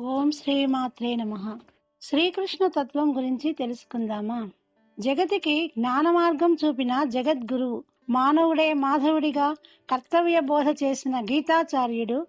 ఓం శ్రీమాత్రే నమ. శ్రీకృష్ణ తత్వం గురించి తెలుసుకుందామా? జగతికి జ్ఞాన మార్గం చూపిన జగద్గురువు మానవుడే మాధవుడిగా కర్తవ్య బోధ చేసిన గీతాచార్యుడు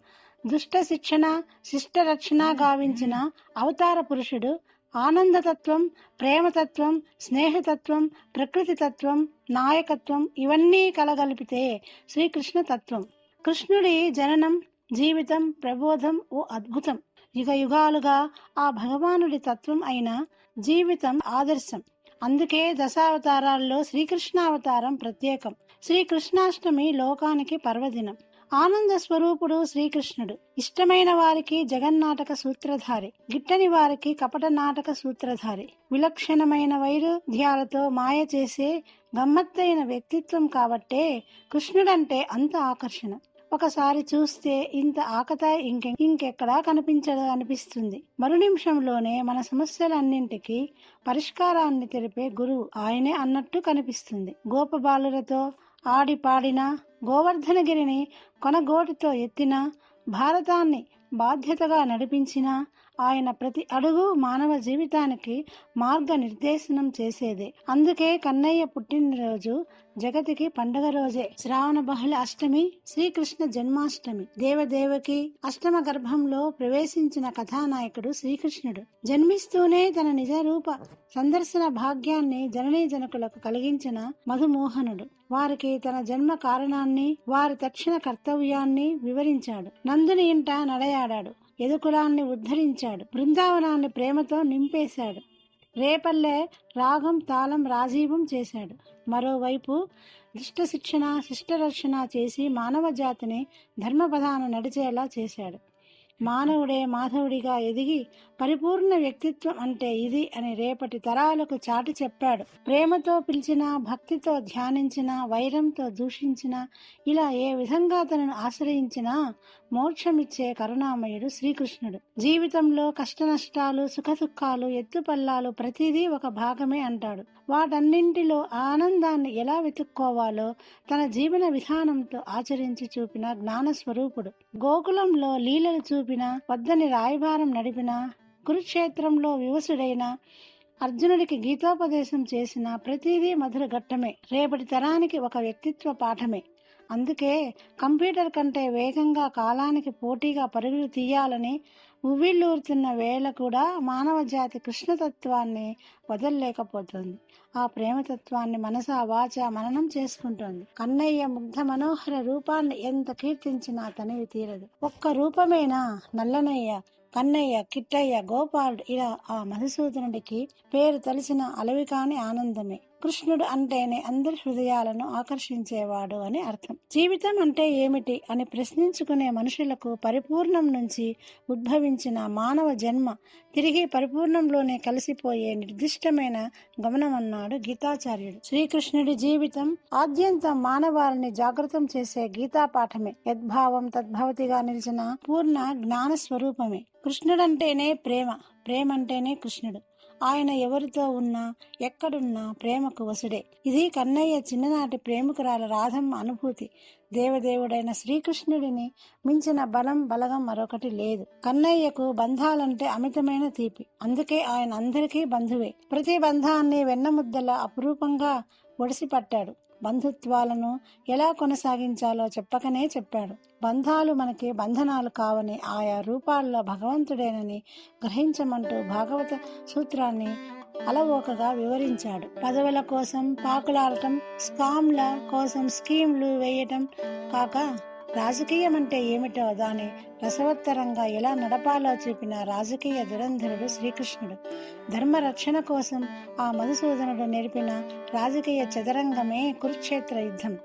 దుష్ట శిక్షణ శిష్ట రక్షణ గావించిన అవతార పురుషుడు ఆనందతత్వం ప్రేమతత్వం స్నేహతత్వం ప్రకృతి తత్వం నాయకత్వం ఇవన్నీ కలగలిపితే శ్రీకృష్ణ తత్వం. కృష్ణుడి జననం జీవితం ప్రబోధం ఓ అద్భుతం. యుగ యుగాలుగా ఆ భగవానుడి తత్వం అయిన జీవితం ఆదర్శం. అందుకే దశావతారాల్లో శ్రీకృష్ణావతారం ప్రత్యేకం. శ్రీకృష్ణాష్టమి లోకానికి పర్వదినం. ఆనంద స్వరూపుడు శ్రీకృష్ణుడు. ఇష్టమైన వారికి జగన్నాటక సూత్రధారి. గిట్టని వారికి కపట నాటక సూత్రధారి. విలక్షణమైన వైరుధ్యాలతో మాయ చేసే గమ్మత్తైన వ్యక్తిత్వం కాబట్టే కృష్ణుడంటే అంత ఆకర్షణ. ఒకసారి చూస్తే ఇంత ఆకతాయి ఇంకె ఇంకెక్కడా కనిపించదు అనిపిస్తుంది. మరు నిమిషంలోనే మన సమస్యలన్నింటికి పరిష్కారాన్ని తెలిపే గురువు ఆయనే అన్నట్టు కనిపిస్తుంది. గోపబాలులతో ఆడి పాడిన గోవర్ధనగిరిని కొనగోటితో ఎత్తిన భారతాన్ని బాధ్యతగా నడిపించిన ఆయన ప్రతి అడుగు మానవ జీవితానికి మార్గ నిర్దేశనం చేసేదే. అందుకే కన్నయ్య పుట్టినరోజు జగతికి పండుగ రోజే. శ్రావణ బహుళ అష్టమి శ్రీకృష్ణ జన్మాష్టమి. దేవదేవకి అష్టమ గర్భంలో ప్రవేశించిన కథానాయకుడు శ్రీకృష్ణుడు. జన్మిస్తూనే తన నిజ రూప సందర్శన భాగ్యాన్ని జననీ జనకులకు కలిగించిన మధుమోహనుడు. వారికి తన జన్మ కారణాన్ని వారి తక్షణ కర్తవ్యాన్ని వివరించాడు. నందుని ఇంట నడయాడాడు. యదుకులాన్ని ఉద్ధరించాడు. బృందావనాన్ని ప్రేమతో నింపేశాడు. రేపల్లె రాగం తాళం రాజీవం చేశాడు. మరోవైపు దుష్ట శిక్షణ శిష్టరక్షణ చేసి మానవ జాతిని ధర్మపధాన నడిచేలా చేశాడు. మానవుడే మాధవుడిగా ఎదిగి పరిపూర్ణ వ్యక్తిత్వం అంటే ఇది అని రేపటి తరాలకు చాటి చెప్పాడు. ప్రేమతో పిలిచిన భక్తితో ధ్యానించిన వైరంతో దూషించిన ఇలా ఏ విధంగా తనను ఆశ్రయించినా మోక్షమిచ్చే కరుణామయుడు శ్రీకృష్ణుడు. జీవితంలో కష్ట నష్టాలు సుఖదుఖాలు ఎత్తుపల్లాలు ప్రతిదీ ఒక భాగమే అంటాడు. వాటన్నింటిలో ఆనందాన్ని ఎలా వెతుక్కోవాలో తన జీవన విధానంతో ఆచరించి చూపిన జ్ఞాన స్వరూపుడు గోకులంలో లీలలు చూపి చూపిన వద్దని రాయభారం నడిపిన కురుక్షేత్రంలో వివసుడైన అర్జునుడికి గీతోపదేశం చేసిన ప్రతిదీ మధుర ఘట్టమే. రేపటి తరానికి ఒక వ్యక్తిత్వ పాఠమే. అందుకే కంప్యూటర్ కంటే వేగంగా కాలానికి పోటీగా పరుగులు తీయాలని ఉవ్విళ్ళూరుతున్న వేళ కూడా మానవ జాతి కృష్ణతత్వాన్ని వదలలేకపోతుంది. ఆ ప్రేమతత్వాన్ని మనస వాచ మననం చేసుకుంటోంది. కన్నయ్య ముగ్ధ మనోహర రూపాన్ని ఎంత కీర్తించినా తనివి తీరదు. ఒక్క రూపమేనా? నల్లనయ్య కన్నయ్య కిట్టయ్య గోపాలుడు ఇలా ఆ మధుసూదనుడికి పేరు తలిసిన అలవికాని ఆనందమే. కృష్ణుడు అంటేనే అందరి హృదయాలను ఆకర్షించేవాడు అని అర్థం. జీవితం అంటే ఏమిటి అని ప్రశ్నించుకునే మనుషులకు పరిపూర్ణం నుంచి ఉద్భవించిన మానవ జన్మ తిరిగి పరిపూర్ణంలోనే కలిసిపోయే నిర్దిష్టమైన గమనమన్నాడు గీతాచార్యుడు. శ్రీకృష్ణుడి జీవితం ఆద్యంతం మానవాళిని జాగృతం చేసే గీతా పాఠమే. యద్భావం తద్భవతిగా నిలిచిన పూర్ణ జ్ఞాన స్వరూపమే కృష్ణుడంటేనే ప్రేమ ప్రేమ అంటేనే కృష్ణుడు. ఆయన ఎవరితో ఉన్నా ఎక్కడున్నా ప్రేమకు వసుడే. ఇది కన్నయ్య చిన్ననాటి ప్రేమికురాల రాధమ్మ అనుభూతి. దేవదేవుడైన శ్రీకృష్ణుడిని మించిన బలం బలగం మరొకటి లేదు. కన్నయ్యకు బంధాలంటే అమితమైన తీపి. అందుకే ఆయన అందరికీ బంధువే. ప్రతి బంధాన్ని వెన్నముద్దలా అపురూపంగా ఒడిసిపట్టాడు. బంధుత్వాలను ఎలా కొనసాగించాలో చెప్పకనే చెప్పాడు. బంధాలు మనకి బంధనాలు కావని ఆయా రూపాల్లో భగవంతుడేనని గ్రహించమంటూ భాగవత సూత్రాన్ని అలవోకగా వివరించాడు. పదవుల కోసం పాకులాడటం స్కామ్ల కోసం స్కీమ్లు వేయటం కాక రాజకీయం అంటే ఏమిటో దాని రసవత్తరంగా ఎలా నడపాలో చూపిన రాజకీయ దురంధరుడు శ్రీకృష్ణుడు. ధర్మ రక్షణ కోసం ఆ మధుసూదనుడు నేర్పిన రాజకీయ చదరంగమే కురుక్షేత్ర యుద్ధం.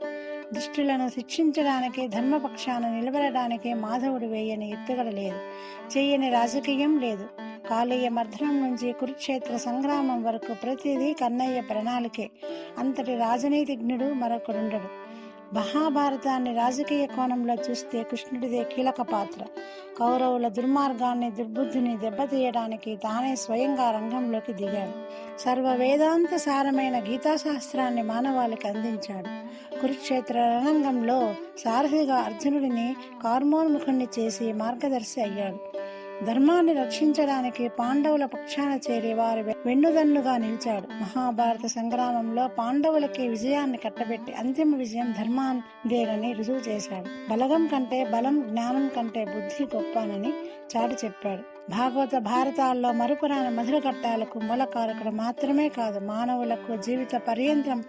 దుష్టులను శిక్షించడానికి ధర్మపక్షాన నిలబడడానికి మాధవుడు వేయని ఎత్తుగడ లేదు. చేయని రాజకీయం లేదు. కాళీయ మర్దనం నుంచి కురుక్షేత్ర సంగ్రామం వరకు ప్రతిదీ కన్నయ్య ప్రణాళికే. అంతటి రాజనీతిజ్ఞుడు మరొకడుండడు. మహాభారతాన్ని రాజకీయ కోణంలో చూస్తే కృష్ణుడిదే కీలక పాత్ర. కౌరవుల దుర్మార్గాన్ని దుర్బుద్ధిని దెబ్బతీయడానికి తానే స్వయంగా రంగంలోకి దిగాడు. సర్వ వేదాంత సారమైన గీతాశాస్త్రాన్ని మానవాళికి అందించాడు. కురుక్షేత్ర రణంగంలో సారథిగా అర్జునుడిని కార్మోన్ముఖుణ్ణి చేసి మార్గదర్శి అయ్యాడు. ధర్మాన్ని రక్షించడానికి పాండవుల పక్షాన చేరి వారి వెన్నుదన్నుగా నిలిచాడు. మహాభారత సంగ్రామంలో పాండవులకి విజయాన్ని కట్టబెట్టి అంతిమ విజయం ధర్మాందేనని రుజువు చేశాడు. బలగం కంటే బలం జ్ఞానం కంటే బుద్ధి గొప్పనని చాటి చెప్పాడు. భాగవత భారతాల్లో మరుపురాని మధుర ఘట్టాలకు మూలకారకుడు మాత్రమే కాదు మానవులకు జీవిత పర్యంతం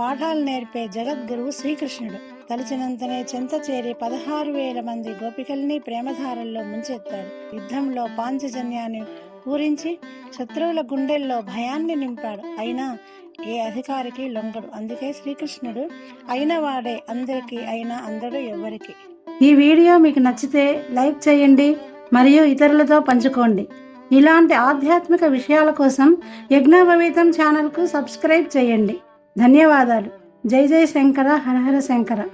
పాఠాలు నేర్పే జగద్గురువు శ్రీకృష్ణుడు. తలిచినంతనే చెంత చేరి పదహారు వేల మంది గోపికల్ని ప్రేమధారల్లో ముంచెత్తాడు. యుద్ధంలో పాంచజన్యాన్ని పూరించి శత్రువుల గుండెల్లో భయాన్ని నింపాడు. అయినా ఏ అధికారికి లొంగడు. అందుకే శ్రీకృష్ణుడు అయిన వాడే అందరికీ అయినా అందడు ఎవరికి ఈ వీడియో మీకు నచ్చితే లైక్ చేయండి మరియు ఇతరులతో పంచుకోండి. ఇలాంటి ఆధ్యాత్మిక విషయాల కోసం యజ్ఞాభవితం ఛానల్కు సబ్స్క్రైబ్ చేయండి. ధన్యవాదాలు. జై జై శంకర హరహర శంకర.